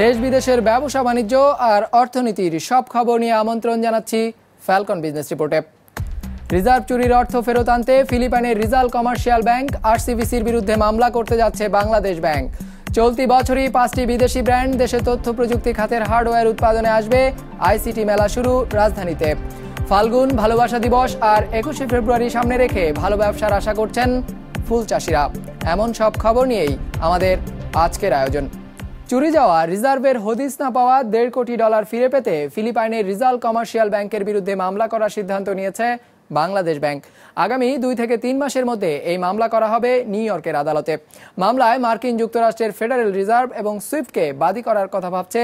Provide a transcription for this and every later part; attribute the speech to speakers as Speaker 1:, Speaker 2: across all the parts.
Speaker 1: দেশ বিদেশের ব্যবসা বাণিজ্য আর অর্থনীতির সব খবর নিয়ে আমন্ত্রণ জানাচ্ছি ফ্যালকন বিজনেস রিপোর্টে রিজার্ভ চুরির অর্থ ফেরত আনতে ফিলিপাইনের রিজাল কমার্শিয়াল ব্যাংক আরসিবিসির বিরুদ্ধে মামলা করতে যাচ্ছে বাংলাদেশ ব্যাংক। চলতি বছরই পাঁচটি বিদেশি ব্র্যান্ড দেশে তথ্য প্রযুক্তি খাতের হার্ডওয়্যার উৎপাদনে আসবে। আইসিটি মেলা শুরু রাজধানীতে। ফাল্গুন, ভালোবাসা দিবস আর একুশে ফেব্রুয়ারি সামনে রেখে ভালো ব্যবসার আশা করছেন ফুল চাষিরা। এমন সব খবর নিয়েই আমাদের আজকের আয়োজন। চুরি যাওয়া, রিজার্ভের হদিস না পাওয়া, দেড় কোটি ডলার ফিরে পেতে ফিলিপাইনের রিজাল কমার্শিয়াল ব্যাংকের বিরুদ্ধে মামলা করার সিদ্ধান্ত নিয়েছে বাংলাদেশ ব্যাংক। আগামী দুই থেকে তিন মাসের মধ্যে এই মামলা করা হবে নিউ ইয়র্কের আদালতে। মামলায় মার্কিন যুক্তরাষ্ট্রের ফেডারেল রিজার্ভ এবং সুইফটকে বাদী করার কথা ভাবছে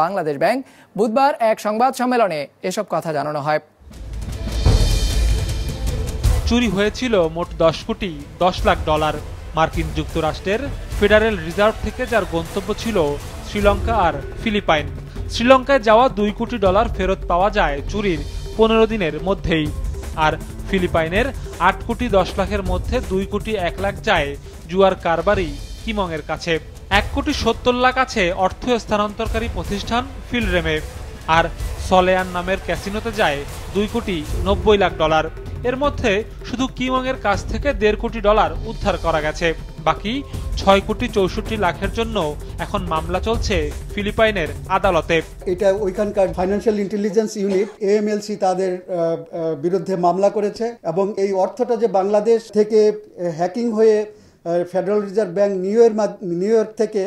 Speaker 1: বাংলাদেশ ব্যাংক। বুধবার এক সংবাদ সম্মেলনে এসব কথা জানানো হয়।
Speaker 2: চুরি হয়েছিল মোট দশ কোটি দশ লাখ ডলার মার্কিন যুক্তরাষ্ট্রের। ফেডারেল রিজার্ভ থেকে যার গন্তব্য ছিল শ্রীলঙ্কা আর ফিলিপাইন। শ্রীলঙ্কায় যাওয়া দুই কোটি ডলার ফেরত পাওয়া যায় চুরির পনেরো দিনের মধ্যেই। আর ফিলিপাইনের আট কোটি দশ লাখের মধ্যে দুই কোটি এক লাখ যায় জুয়ার কারবারি কিমংয়ের কাছে। এক কোটি সত্তর লাখ আছে অর্থ স্থানান্তরকারী প্রতিষ্ঠান ফিলরেমে। আর সলেয়ান নামের ক্যাসিনোতে যায় দুই কোটি নব্বই লাখ ডলার। এর মধ্যে শুধু কিমংয়ের কাছ থেকে দেড় কোটি ডলার উদ্ধার করা গেছে। বাকি ছয় কোটি চৌষট্টি লাখের জন্য এখন মামলা চলছে ফিলিপাইনের আদালতে।
Speaker 3: এটা ওইখানকার ফাইন্যান্সিয়াল ইন্টেলিজেন্স ইউনিট এএমএলসি তাদের বিরুদ্ধে মামলা করেছে এবং এই অর্থটা যে বাংলাদেশ থেকে হ্যাকিং হয়ে federal reserve bank New York New York থেকে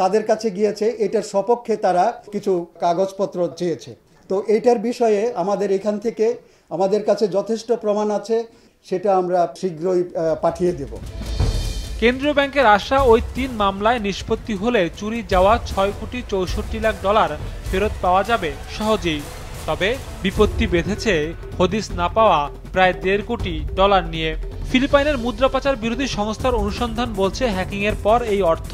Speaker 3: তাদের কাছে গিয়েছে, এটার সপক্ষে তারা কিছু কাগজপত্র চেয়েছে। তো এইটার বিষয়ে আমাদের এখান থেকে আমাদের কাছে যথেষ্ট প্রমাণ আছে, সেটা আমরা শীঘ্রই পাঠিয়ে দেব।
Speaker 2: কেন্দ্রীয় ব্যাংকের আশা, ওই তিন মামলায় নিষ্পত্তি হলে চুরি যাওয়া ছয় কোটি চৌষট্টি লাখ ডলার ফেরত পাওয়া যাবে সহজেই। তবে বিপত্তি বেঁধেছে, হদিস না পাওয়া প্রায় দেড় কোটি ডলার নিয়ে। ফিলিপাইনের মুদ্রা পাচার বিরোধী সংস্থার অনুসন্ধান বলছে হ্যাকিংয়ের পর এই অর্থ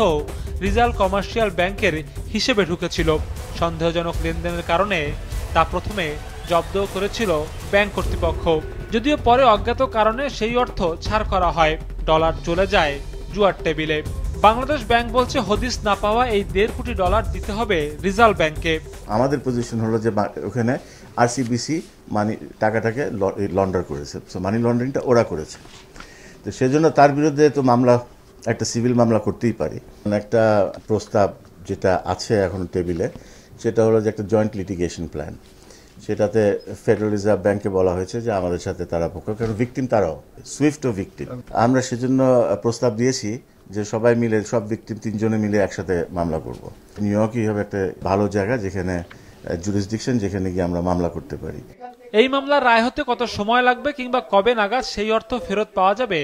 Speaker 2: রিজাল কমার্শিয়াল ব্যাংকের হিসেবে ঢুকেছিল। সন্দেহজনক লেনদেনের কারণে তা প্রথমে জব্দ করেছিল ব্যাংক কর্তৃপক্ষ। যদিও পরে অজ্ঞাত কারণে সেই অর্থ ছাড় করা হয়। ডলার চলে যায় জুয়ার টেবিলে। বাংলাদেশ ব্যাংক বলছে হদিস না পাওয়া এই দেড় কোটি ডলার দিতে হবে রিজার্ভ ব্যাংকে।
Speaker 4: আমাদের পজিশন হলো যে ওখানে আরসিবিসি মানি টাকাটাকে লন্ডার করেছে। সো মানি লন্ডারিংটা ওরা করেছে। তো সেজন্য তার বিরুদ্ধে তো মামলা, একটা সিভিল মামলা করতেই পারি। একটা প্রস্তাব যেটা আছে এখন টেবিলে, সেটা হলো যে একটা জয়েন্ট লিটিগেশন প্ল্যান সেটাতে ফেডারেল রিজার্ভ ব্যাংকে বলা হয়েছে যে আমাদের সাথে তারা পক্ষ, কারণ ভিকটিম তারাও সুইফটও ভিকটিম আমরা সেজন্য প্রস্তাব দিয়েছি যে সবাই মিলে, সব ভিকটিম তিনজনে মিলে একসাথে মামলা করব। নিউ ইয়র্কই হবে একটা ভালো জায়গা যেখানে জুরিসডিকশন যেখানে গিয়ে আমরা মামলা করতে পারি।
Speaker 2: এই মামলার রায় হতে কত সময় লাগবে কিংবা কবে নাগাদ সেই অর্থ ফেরত পাওয়া যাবে,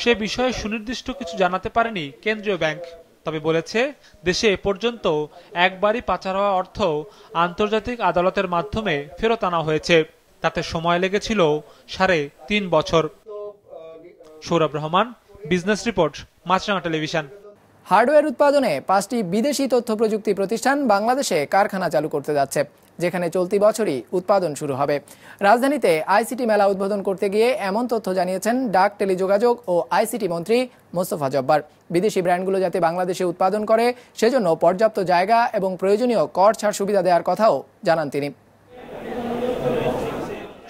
Speaker 2: সে বিষয়ে সুনির্দিষ্ট কিছু জানাতে পারেনি কেন্দ্রীয় ব্যাংক। তবে বলেছে, দেশে এ পর্যন্ত একবারই পাচার হওয়া অর্থ আন্তর্জাতিক আদালতের মাধ্যমে ফেরত আনা হয়েছে। তাতে সময় লেগেছিল সাড়ে তিন বছর। Sourav Rahman, business report, Maasranga television.
Speaker 1: Hardware উৎপাদনে পাঁচটি বিদেশি তথ্য প্রযুক্তি প্রতিষ্ঠান বাংলাদেশে কারখানা চালু করতে যাচ্ছে, যেখানে চলতি বছরই উৎপাদন শুরু হবে। রাজধানীতে আইসিটি মেলা উদ্বোধন করতে গিয়ে এমন তথ্য জানিয়েছেন ডাক, টেলিযোগাযোগ ও আইসিটি মন্ত্রী মোস্তফা জব্বার। বিদেশি ব্র্যান্ডগুলো যাতে বাংলাদেশে উৎপাদন করে, সেজন্য পর্যাপ্ত জায়গা এবং প্রয়োজনীয় কর ছাড় সুবিধা দেওয়ার কথাও জানান তিনি।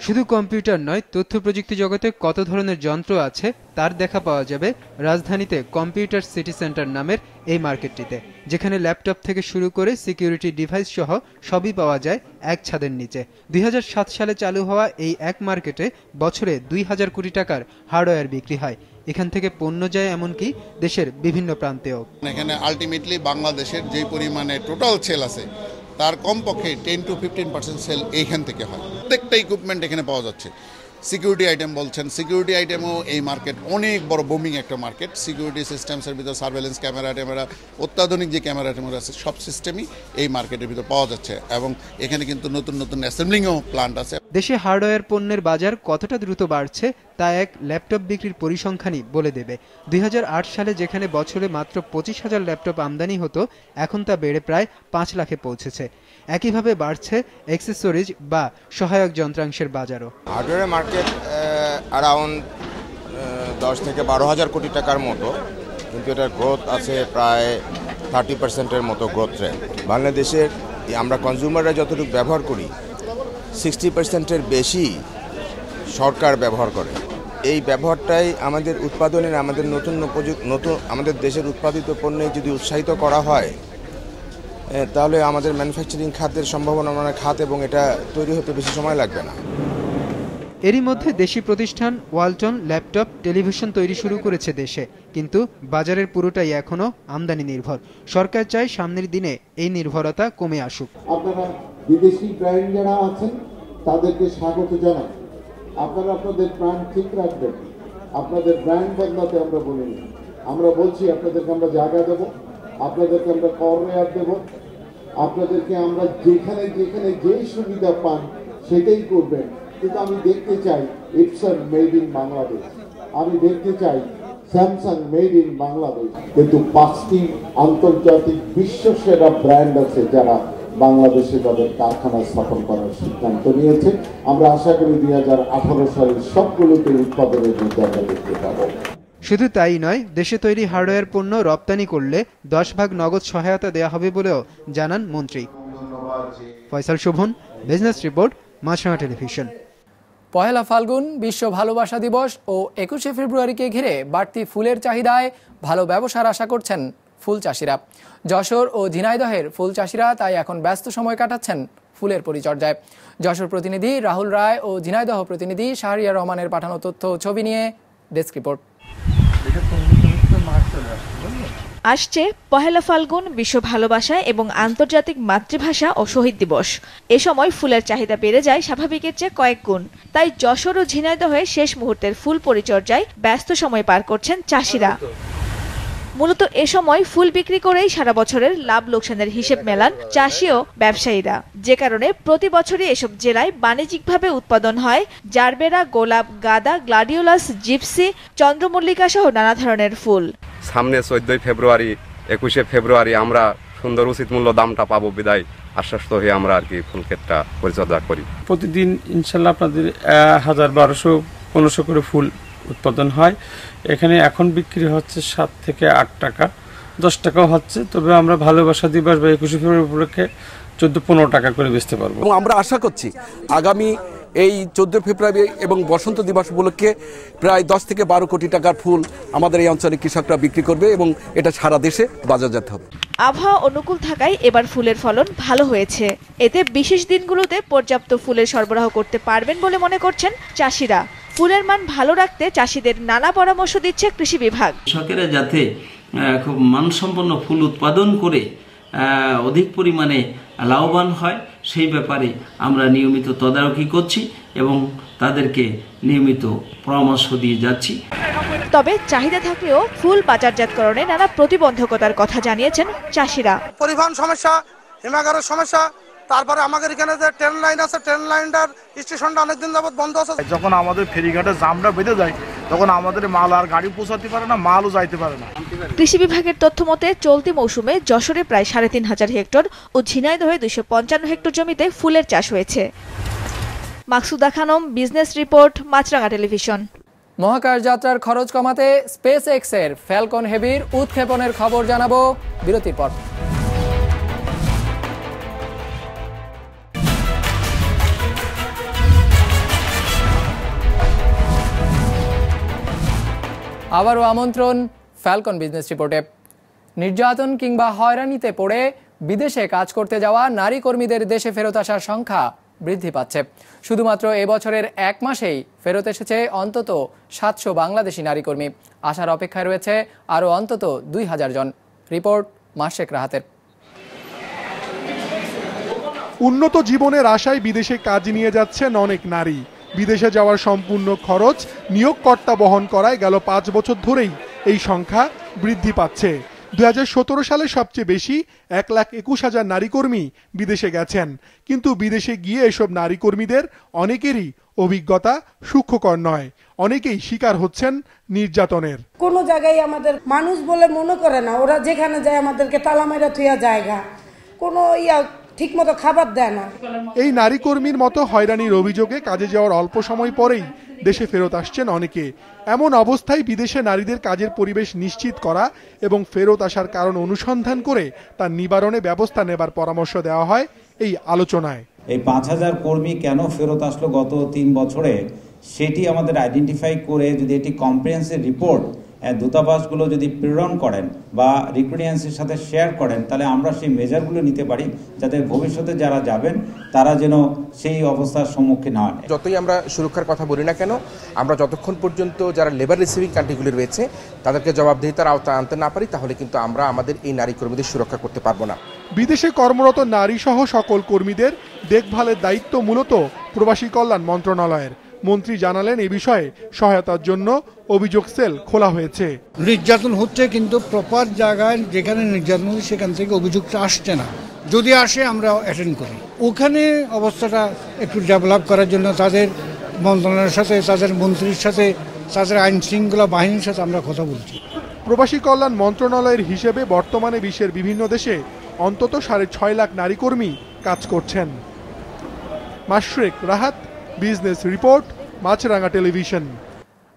Speaker 5: শুধু কম্পিউটার নয়, তথ্য প্রযুক্তি জগতে কত ধরনের যন্ত্র আছে তার দেখা পাওয়া যাবে রাজধানীতে কম্পিউটার সিটি সেন্টার নামের এই মার্কেটটিতে, যেখানে ল্যাপটপ থেকে শুরু করে সিকিউরিটি ডিভাইস সহ সবই পাওয়া যায় এক ছাদের নিচে। দুই হাজার সাত সালে চালু হওয়া এই এক মার্কেটে বছরে দুই হাজার কোটি টাকার হার্ডওয়্যার বিক্রি হয়। এখান থেকে পণ্য যায় এমনকি দেশের বিভিন্ন প্রান্তেও।
Speaker 6: এখানে আলটিমেটলি বাংলাদেশের যে পরিমাণে টোটাল সেল আছে তার কমপক্ষে ten to fifteen percent sale এইখান থেকে হয়। প্রত্যেকটা ইকুইপমেন্ট এখানে পাওয়া যাচ্ছে। সিকিউরিটি আইটেম বলছেন। সিকিউরিটি আইটেমও এই মার্কেট অনেক বড় বুমিং একটা মার্কেট সিকিউরিটি সিস্টেমসের ভিতর সার্ভেলেন্স ক্যামেরা ট্যামেরা অত্যাধুনিক যে ক্যামেরা ট্যামেরা আছে, সব সিস্টেমই এই মার্কেটের ভিতর পাওয়া যাচ্ছে। এবং এখানে কিন্তু নতুন নতুন অ্যাসেম্বলিংও প্লান্ট আছে।
Speaker 5: দেশে হার্ডওয়্যার পণ্যের বাজার কতটা দ্রুত বাড়ছে, তা এক ল্যাপটপ বিক্রির পরিসংখ্যানই বলে দেবে। দুই হাজার আট সালে যেখানে বছরে মাত্র পঁচিশ হাজার ল্যাপটপ আমদানি হতো, এখন তা বেড়ে প্রায় পাঁচ লাখে পৌঁছেছে। একইভাবে বাড়ছে অ্যাক্সেসরিজ বা সহায়ক যন্ত্রাংশের বাজারও।
Speaker 7: হার্ডওয়্যার মার্কেট অ্যারাউন্ড দশ থেকে বারো হাজার কোটি টাকার মতো, কিন্তু এটার গ্রোথ আছে প্রায় থার্টি পার্সেন্টের মতো গ্রোথ রেট বাংলাদেশের আমরা কনজিউমাররা যতটুকু ব্যবহার করি সিক্সটি পার্সেন্টের বেশি সরকার ব্যবহার করে। এই ব্যবহারটাই আমাদের উৎপাদনের, আমাদের নতুন নতুন, আমাদের দেশের উৎপাদিত পণ্যে যদি উৎসাহিত করা হয় তাহলে আমাদের ম্যানুফ্যাকচারিং খাতের সম্ভাবনা মানে খাত এবং এটা তৈরি হতে বেশি সময় লাগবে না।
Speaker 5: এরই মধ্যে দেশি প্রতিষ্ঠান ওয়ালটন ল্যাপটপ টেলিভিশন তৈরি শুরু করেছে দেশে কিন্তু বাজারের পুরোটাই এখনও আমদানি নির্ভর। সরকার চায় সামনের দিনে এই নির্ভরতা কমে আসুক।
Speaker 8: আপনারা বিদেশি ব্র্যান্ড যারা আছেন তাদেরকে স্বাগত জানাই। আপনারা আপনাদের ব্র্যান্ড ঠিক রাখবেন। আপনাদের ব্র্যান্ড বদলাতে আমরা বলিনি। আমরা বলছি আপনাদেরকে আমরা জায়গা দেব। আপনাদেরকে আমরা কর রেয়ার দেব। আপনাদেরকে আমরা যেখানে যেখানে যেই সুবিধা পান সেটাই করবেন। কিন্তু আমি দেখতে চাই ইপসন মেড ইন বাংলাদেশ আমি দেখতে চাই স্যামসাং মেড ইন বাংলাদেশ কিন্তু পাঁচটি আন্তর্জাতিক বিশ্ব সেরা ব্র্যান্ড আছে যারা বাংলাদেশে তাদের কারখানা স্থাপন করার সিদ্ধান্ত নিয়েছে। আমরা আশা করি দুই হাজার আঠারো সালের সবগুলোতে উৎপাদনের মধ্যে আমরা দেখতে পাবো।
Speaker 5: শুধু তাই নয়, দেশে তৈরি হার্ডওয়্যার পণ্য রপ্তানি করলে দশ ভাগ নগদ সহায়তা দেওয়া হবে বলেও জানান মন্ত্রী। Faisal Shovon, business report, Maasranga television.
Speaker 1: Pohela Falgun, বিশ্ব ভালোবাসা দিবস ও একুশে ফেব্রুয়ারিকে ঘিরে বাড়তি ফুলের চাহিদায় ভালো ব্যবসার আশা করছেন ফুল চাষিরা। যশোর ও ঝিনাইদহের ফুল চাষিরা তাই এখন ব্যস্ত সময় কাটাচ্ছেন ফুলের পরিচর্যায়। যশোর প্রতিনিধি রাহুল রায় ও ঝিনাইদহ প্রতিনিধি শাহরিয়া রহমানের পাঠানো তথ্য ছবি নিয়ে ডেস্ক রিপোর্ট।
Speaker 9: আসছে পহেলা ফাল্গুন, বিশ্ব ভালোবাসা এবং আন্তর্জাতিক মাতৃভাষা ও শহীদ দিবস। এ সময় ফুলের চাহিদা বেড়ে যায় স্বাভাবিকের চেয়ে কয়েক গুণ। তাই যশোর ও ঝিনাইদহে শেষ মুহূর্তের ফুল পরিচর্যায় ব্যস্ত সময় পার করছেন চাষিরা। মূলত এ সময় ফুল বিক্রি করেই সারা বছরের লাভ লোকসানের হিসেব মেলান চাষি ও ব্যবসায়ীরা। যে কারণে প্রতি বছরই এসব জেলায় বাণিজ্যিকভাবে উৎপাদন হয় জারবেরা গোলাপ গাঁদা গ্লাডিওলাস জিপসি চন্দ্রমল্লিকা সহ নানা ধরনের ফুল।
Speaker 10: সামনে চোদ্দই ফেব্রুয়ারি একুশে ফেব্রুয়ারি আমরা সুন্দর উচিত মূল্য দামটা পাবো বিদায়। আশ্বস্ত হয়ে আমরা আর কি ফুল ক্ষেতটা পরিচর্যা করি।
Speaker 11: প্রতিদিন ইনশাল্লাহ আপনাদের হাজার বারোশো পনেরোশো করে ফুল উৎপাদন হয়। এখানে এখন বিক্রি হচ্ছে সাত থেকে আট টাকা। দশ টাকাও হচ্ছে তবে আমরা ভালোবাসা দিবস বা একুশে ফেব্রুয়ারি উপলক্ষে চোদ্দ পনেরো টাকা করে বেচতে পারব।
Speaker 12: এবং আমরা আশা করছি আগামী এই চোদ্দ ফেব্রুয়ারি এবং বসন্ত দিবস উপলক্ষে প্রায় দশ থেকে বারো কোটি টাকার ফুল আমাদের এই অঞ্চলে কৃষকরা বিক্রি করবে এবং এটা সারা দেশে বাজারজাত হবে।
Speaker 9: আবহাওয়া অনুকূল থাকায় এবার ফুলের ফলন ভালো হয়েছে। এতে বিশেষ দিনগুলোতে পর্যাপ্ত ফুলের সরবরাহ করতে পারবেন বলে মনে করছেন চাষিরা। ফুলের মান ভালো রাখতে চাষিদের নানা পরামর্শ দিচ্ছে কৃষি বিভাগ।
Speaker 13: কৃষকেরা যাতে খুব মানসম্পন্ন ফুল উৎপাদন করে অধিক পরিমাণে লাভবান হয় সেই ব্যাপারে আমরা নিয়মিত তদারকি করছি এবং তাদেরকে নিয়মিত পরামর্শ দিয়ে যাচ্ছি।
Speaker 9: তবে চাহিদা থাকলেও ফুল বাজারজাতকরণে নানা প্রতিবন্ধকতার কথা জানিয়েছেন চাষিরা।
Speaker 14: পরিবহন সমস্যা হিমাগারের সমস্যা তারপরে আমাদের এখানে যে ট্রেন লাইন আছে ট্রেন লাইনটার স্টেশনটা অনেকদিন যাবত বন্ধ আছে।
Speaker 15: যখন আমাদের ফেরিঘাটে জামটা বেঁধে যায় তখন আমাদের মাল আর গাড়ি পৌঁছাতে পারে না মালও যাইতে পারে না।
Speaker 9: কৃষি বিভাগের তথ্য মতে চলতি মৌসুমে যশোরে প্রায় সাড়ে তিন হাজার হেক্টর ও ঝিনাইদহে দুইশো পঞ্চান্ন হেক্টর জমিতে ফুলের চাষ হয়েছে। Maksuda Khanam business report Maasranga television.
Speaker 1: মহাকাশ যাত্রার খরচ কমাতে স্পেস এক্সের ফ্যালকন হেভির উৎক্ষেপণের খবর জানাব বিরতির পর। আবারও আমন্ত্রণ ফ্যালকন বিজনেস রিপোর্টে নির্যাতন কিংবা হয়রানিতে পড়ে বিদেশে কাজ করতে যাওয়া নারী কর্মীদের দেশে ফেরত আসার সংখ্যা বৃদ্ধি পাচ্ছে। শুধুমাত্র এবছরের এক মাসেই ফেরত এসেছে অন্তত সাতশো বাংলাদেশি নারী কর্মী। আসার অপেক্ষায় রয়েছে আরও অন্তত দুই হাজার জন। রিপোর্ট মাসেক রাহাতের।
Speaker 16: উন্নত জীবনের আশায় বিদেশে কাজ নিয়ে যাচ্ছেন অনেক নারী। বিদেশে যাওয়ার সম্পূর্ণ খরচ নিয়োগকর্তা বহন করায় গেল পাঁচ বছর ধরেই এই সংখ্যা বৃদ্ধি পাচ্ছে। দু সালে সবচেয়ে বেশি এক লাখ একুশ হাজার নারী কর্মী বিদেশে গেছেন। কিন্তু বিদেশে গিয়ে এসব নারী কর্মীদের অনেকেরই অভিজ্ঞতা সূক্ষ্মকর নয়। অনেকেই শিকার হচ্ছেন নির্যাতনের।
Speaker 17: কোনো জায়গায় আমাদের মানুষ বলে মনে করে না। ওরা যেখানে যায় আমাদেরকে তালা মেরা থুয়া জায়গা। কোনো ইয়া ঠিকমতো খাবার দেয় না।
Speaker 16: এই নারী কর্মীর মতো হয়রানির অভিযোগে কাজে যাওয়ার অল্প সময় পরেই দেশে ফেরত আসছেন অনেকে। এমন অবস্থায় বিদেশে নারীদের কাজের পরিবেশ নিশ্চিত করা এবং ফেরত আসার কারণ অনুসন্ধান করে তার নিবারণে ব্যবস্থা নেবার পরামর্শ দেওয়া হয় এই আলোচনায়।
Speaker 18: এই পাঁচ হাজার কর্মী কেন ফেরত আসলো গত তিন বছরে সেটি আমাদের আইডেন্টিফাই করে যদি এটি কম্প্রিহেন্সিভ রিপোর্ট দূতাবাসগুলো যদি প্রেরণ করেন বা রিক্রুটেন্সির সাথে শেয়ার করেন তাহলে আমরা সেই মেজারগুলো নিতে পারি যাতে ভবিষ্যতে যারা যাবেন তারা যেন সেই অবস্থার সম্মুখীন হন
Speaker 19: যতই আমরা সুরক্ষার কথা বলি না কেন আমরা যতক্ষণ পর্যন্ত যারা লেবার রিসিভিং কান্ট্রিগুলি রয়েছে তাদেরকে জবাবদিহিতার আওতায় আনতে না পারি তাহলে কিন্তু আমরা আমাদের এই নারী কর্মীদের সুরক্ষা করতে পারব না।
Speaker 16: বিদেশে কর্মরত নারী সহ সকল কর্মীদের দেখভালের দায়িত্ব মূলত প্রবাসী কল্যাণ মন্ত্রণালয়ের। মন্ত্রী জানালেন এ বিষয়ে সহায়তার জন্য অভিযোগ সেল খোলা হয়েছে।
Speaker 20: নির্যাতন হচ্ছে কিন্তু প্রপার জায়গায় যেখানে নির্যাতন হচ্ছে সেখান থেকে অভিযোগটা আসছে না। যদি আসে আমরা অ্যাটেন্ড করি। ওখানে অবস্থাটা একটু ডেভেলপ করার জন্য তাদের মন্ত্রণালয়ের সাথে তাদের মন্ত্রীর সাথে তাদের আইন শৃঙ্খলা বাহিনীর সাথে আমরা কথা বলছি।
Speaker 16: প্রবাসী কল্যাণ মন্ত্রণালয়ের হিসেবে বর্তমানে বিশ্বের বিভিন্ন দেশে অন্তত সাড়ে ছয় লাখ নারী কর্মী কাজ করছেন। Mashrek Rahat business report Maasranga television.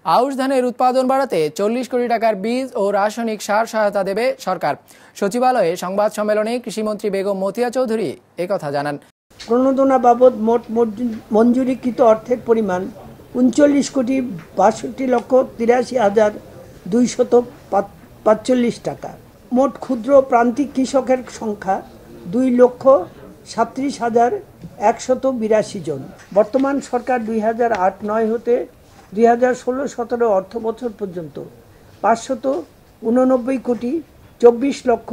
Speaker 1: আউশ ধানের উৎপাদন বাড়াতে চল্লিশ কোটি টাকার বীজ ও রাসায়নিক সার সহায়তা দেবে সরকার। সচিবালয়ে সংবাদ সম্মেলনে কৃষিমন্ত্রী বেগম মতিয়া চৌধুরী একথা জানান।
Speaker 21: প্রণোদনা বাবদ মোট মঞ্জুরিকৃত অর্থের পরিমাণ উনচল্লিশ কোটি বাষট্টি লক্ষ তিরাশি হাজার দুইশত পাঁচচল্লিশ টাকা। মোট ক্ষুদ্র প্রান্তিক কৃষকের সংখ্যা দুই লক্ষ সাত্রিশ হাজার একশত বিরাশি জন। বর্তমান সরকার দুই হাজার আট নয় হতে দুই হাজার ষোলো সতেরো অর্থ বছর পর্যন্ত পাঁচশত উননব্বই কোটি চব্বিশ লক্ষ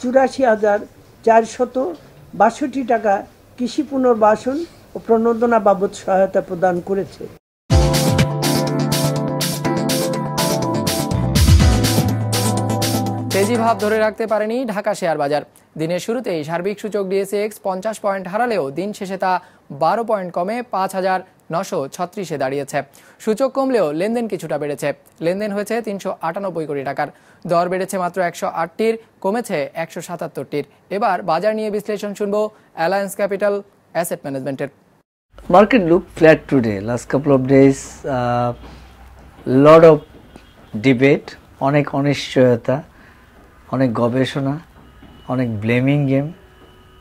Speaker 21: চুরাশি হাজার চারশত বাষট্টি টাকা কৃষি পুনর্বাসন ও প্রণোদনা বাবদ সহায়তা প্রদান করেছে।
Speaker 1: তেজি ভাব ধরে রাখতে পারেনি ঢাকা শেয়ার বাজার দিনের শুরুতেই সার্বিক সূচক ডিএসএক্স পঞ্চাশ পয়েন্ট হারালেও দিন শেষে তা বারো পয়েন্ট কমে পাঁচ হাজার নশো ছত্রিশে দাঁড়িয়েছে। সূচক কমলেও লেনদেন কিছুটা বেড়েছে। লেনদেন হয়েছে তিনশো আটানব্বই কোটি টাকার। দর বেড়েছে মাত্র একশো আটটির কমেছে একশো সাতাত্তরটির। এবার বাজার নিয়ে বিশ্লেষণ শুনব অ্যালায়েন্স ক্যাপিটাল অ্যাসেট ম্যানেজমেন্টের।
Speaker 22: look flat today. Last couple of days, uh, lot of debate, অনেক অনিশ্চয়তা অনেক গবেষণা অনেক ব্লেমিং গেম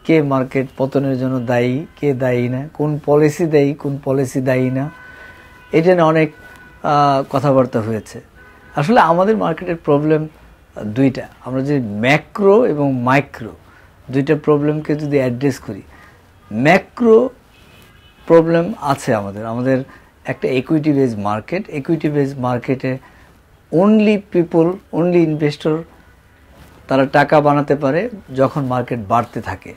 Speaker 22: কে মার্কেট পতনের জন্য দায়ী, কে দায়ী না, কোন পলিসি দায়ী, কোন পলিসি দায়ী না, এটা নিয়ে অনেক কথাবার্তা হয়েছে। আসলে আমাদের মার্কেটের প্রবলেম দুইটা। আমরা যদি ম্যাক্রো এবং মাইক্রো দুইটা প্রবলেমকে যদি অ্যাড্রেস করি ম্যাক্রো প্রবলেম আছে আমাদের। আমাদের একটা equity base market equity base মার্কেটে অনলি পিপল অনলি ইনভেস্টর তারা টাকা বানাতে পারে যখন মার্কেট বাড়তে থাকে।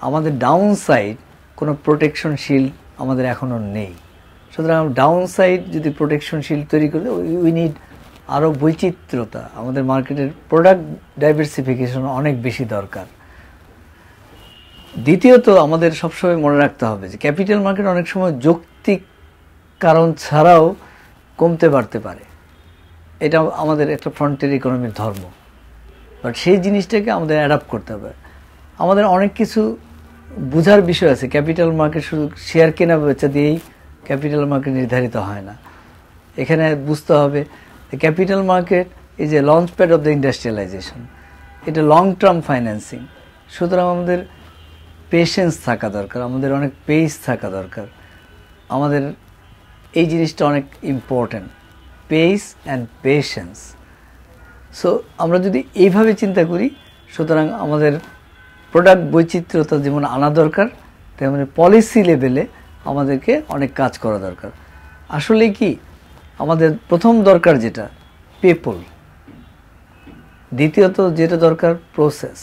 Speaker 22: আমাদের ডাউন সাইড কোনো প্রোটেকশন আমাদের এখনও নেই। সুতরাং ডাউন সাইড যদি প্রোটেকশন তৈরি করে উই নিড আরও বৈচিত্র্যতা। আমাদের মার্কেটের প্রোডাক্ট ডাইভার্সিফিকেশন অনেক বেশি দরকার। দ্বিতীয়ত আমাদের সবসময় মনে রাখতে হবে যে ক্যাপিটাল মার্কেট অনেক সময় যৌক্তিক কারণ ছাড়াও কমতে বাড়তে পারে। এটা আমাদের একটা ফ্রন্টের ইকোনমির ধর্ম। বাট সেই জিনিসটাকে আমাদের অ্যাডাপ্ট করতে হবে। আমাদের অনেক কিছু বোঝার বিষয় আছে। ক্যাপিটাল মার্কেট শুধু শেয়ার কেনা বেচা দিয়েই ক্যাপিটাল মার্কেট নির্ধারিত হয় না। এখানে বুঝতে হবে capital market is a launch pad of the industrialisation এটা লং টার্ম ফাইন্যান্সিং সুতরাং আমাদের পেশেন্স থাকা দরকার। আমাদের অনেক পেস থাকা দরকার। আমাদের এই জিনিসটা অনেক important pace and patience so আমরা যদি এইভাবে চিন্তা করি, সুতরাং আমাদের প্রোডাক্ট বৈচিত্র্যতা যেমন আনা দরকার, তেমনি পলিসি লেভেলে আমাদেরকে অনেক কাজ করা দরকার। আসলে কি, আমাদের প্রথম দরকার যেটা পেপল দ্বিতীয়ত যেটা দরকার প্রসেস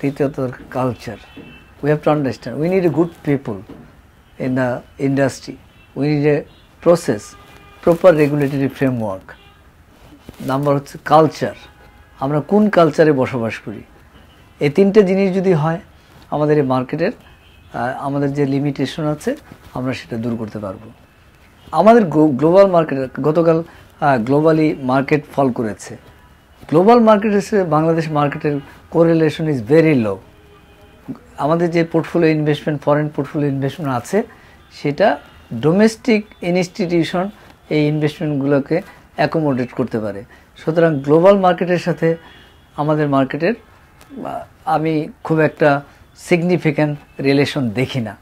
Speaker 22: তৃতীয়ত culture we have to understand, we need a good people in the industry we need a process, proper regulatory framework number হচ্ছে কালচার আমরা কোন কালচারে বসবাস করি? এই তিনটে জিনিস যদি হয়, আমাদের এই মার্কেটের আমাদের যে লিমিটেশন আছে, আমরা সেটা দূর করতে পারব। আমাদের গ্লোবাল মার্কেট গতকাল গ্লোবালি মার্কেট ফল করেছে। গ্লোবাল মার্কেট হিসেবে বাংলাদেশ মার্কেটের কোরিলেশন ইজ ভেরি লো আমাদের যে portfolio investment foreign portfolio investment আছে, সেটা ডোমেস্টিক ইনস্টিটিউশন এই ইনভেস্টমেন্টগুলোকে অ্যাকোমোডেট করতে পারে। সুতরাং গ্লোবাল মার্কেটের সাথে আমাদের মার্কেটের আমি খুব একটা সিগনিফিক্যান্ট রিলেশন দেখি না।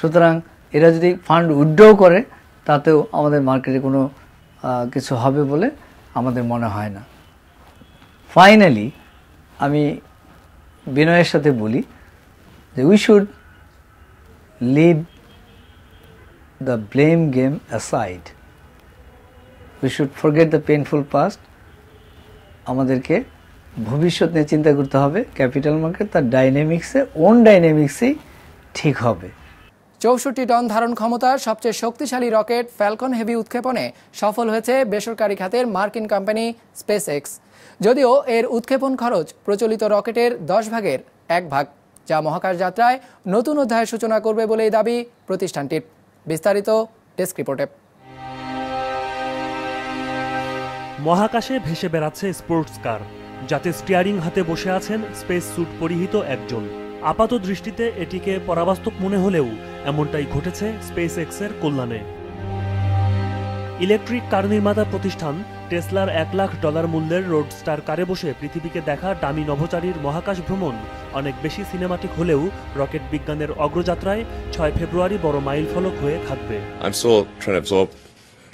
Speaker 22: সুতরাং এরা যদি ফান্ড উইথড্র করে, তাতেও আমাদের মার্কেটে কোনো কিছু হবে বলে আমাদের মনে হয় না। ফাইনালি আমি বিনয়ের সাথে বলি যে we should leave the blame game aside we should forget the painful past আমাদেরকে ভবিষ্যৎ নিয়ে চিন্তা করতে হবে। ক্যাপিটাল মার্কেট তার ডাইনামিক্সে ওন ডাইনামিক্সেই ঠিক হবে।
Speaker 1: চৌষট্টি টন ধারণ ক্ষমতার সবচেয়ে শক্তিশালী রকেট ফ্যালকন হেভি উৎক্ষেপণে সফল হয়েছে বেসরকারি খাতের মার্কিন কোম্পানি স্পেস এক্স যদিও এর উৎক্ষেপণ খরচ প্রচলিত রকেটের দশ ভাগের এক ভাগ, যা মহাকাশ যাত্রায় নতুন অধ্যায়ের সূচনা করবে বলেই দাবি প্রতিষ্ঠানটির। বিস্তারিত ডেস্ক রিপোর্টে।
Speaker 23: মহাকাশে ভেসে বেড়াচ্ছে স্পোর্টস কার যাতে স্টিয়ারিং হাতে বসে আছেন স্পেস স্যুট পরিহিত একজন। আপাত দৃষ্টিতে এটিকে পরাবাস্তব মনে হলেও এমনটাই ঘটেছে স্পেস এক্সের কল্যাণে। ইলেকট্রিক কার নির্মাতা প্রতিষ্ঠান টেসলার এক লাখ ডলার মূল্যের রোড স্টার কারে বসে পৃথিবীকে দেখা ডামি নভোচারীর মহাকাশ ভ্রমণ। অনেক বেশি সিনেমাটিক হলেও রকেট বিজ্ঞানের অগ্রযাত্রায় ছয় ফেব্রুয়ারি বড় মাইল ফলক হয়ে থাকবে।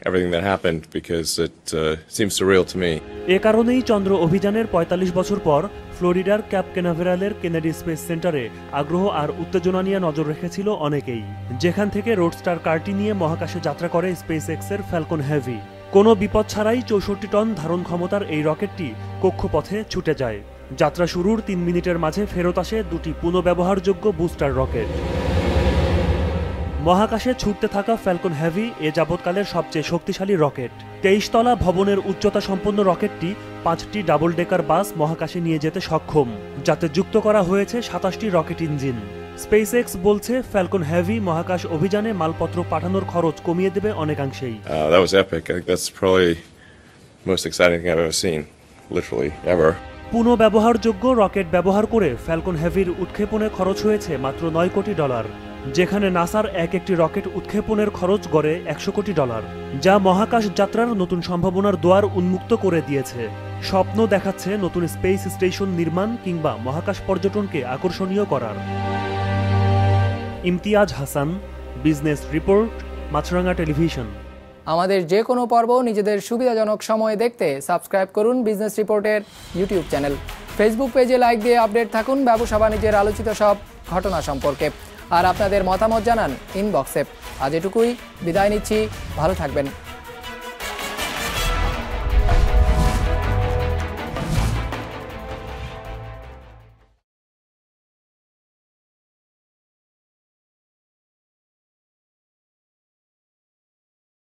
Speaker 17: Everything that happened because it uh, seems surreal to me.
Speaker 23: এ কারণেই চন্দ্র অভিযানের ৪৫ বছর পর ফ্লোরিডার ক্যাপ কেনাভেরালের কেনেডি স্পেস সেন্টারে আগ্রহ আর উত্তেজনা নিয়ে নজর রেখেছিল অনেকেই। যেখান থেকে রোডস্টার কারটি নিয়ে মহাকাশে যাত্রা করে স্পেস এক্সের ফ্যালকন হেভি কোনো বিপদ ছাড়াই চৌষট্টি টন ধারণ ক্ষমতার এই রকেটটি কক্ষপথে ছুটে যায়। যাত্রা শুরুর তিন মিনিটের মাঝে ফেরত আসে দুটি পুনঃব্যবহারযোগ্য বুস্টার রকেট। মহাকাশে ছুটতে থাকা ফ্যালকন হ্যাভি এ যাবৎকালের সবচেয়ে শক্তিশালী রকেট। তেইশ তলা ভবনের উচ্চতা সম্পন্ন রকেটটি পাঁচটি ডাবল ডেকার বাস মহাকাশে নিয়ে যেতে সক্ষম যাতে যুক্ত করা হয়েছে সাতাশটি রকেট ইঞ্জিন। স্পেস এক্স বলছে ফ্যালকন হেভি মহাকাশ অভিযানে মালপত্র পাঠানোর খরচ কমিয়ে দেবে অনেকাংশেই।
Speaker 17: Uh.
Speaker 23: পুনঃব্যবহারযোগ্য রকেট ব্যবহার করে ফ্যালকন হেভির উৎক্ষেপণে খরচ হয়েছে মাত্র নয় কোটি ডলার। যেখানে নাসার এক একটি রকেট উৎক্ষেপণের খরচ গড়ে একশো কোটি ডলার, যা মহাকাশ যাত্রার নতুন সম্ভাবনার দুয়ার উন্মুক্ত করে দিয়েছে। স্বপ্ন দেখাচ্ছে নতুন স্পেস স্টেশন নির্মাণ কিংবা মহাকাশ পর্যটনকে আকর্ষণীয় করার। Imtiaz Hasan, business report Maasranga television.
Speaker 1: আমাদের যে কোনো পর্ব নিজেদের সুবিধাজনক সময়ে দেখতে সাবস্ক্রাইব করুন বিজনেস রিপোর্টের ইউটিউব চ্যানেল। ফেসবুক পেজে লাইক দিয়ে আপডেট থাকুন ব্যবসা বাণিজ্যের আলোচিত সব ঘটনা সম্পর্কে। আর আপনাদের মতামত জানান ইনবক্সে আজ এটুকুই বিদায় নিচ্ছি ভালো থাকবেন।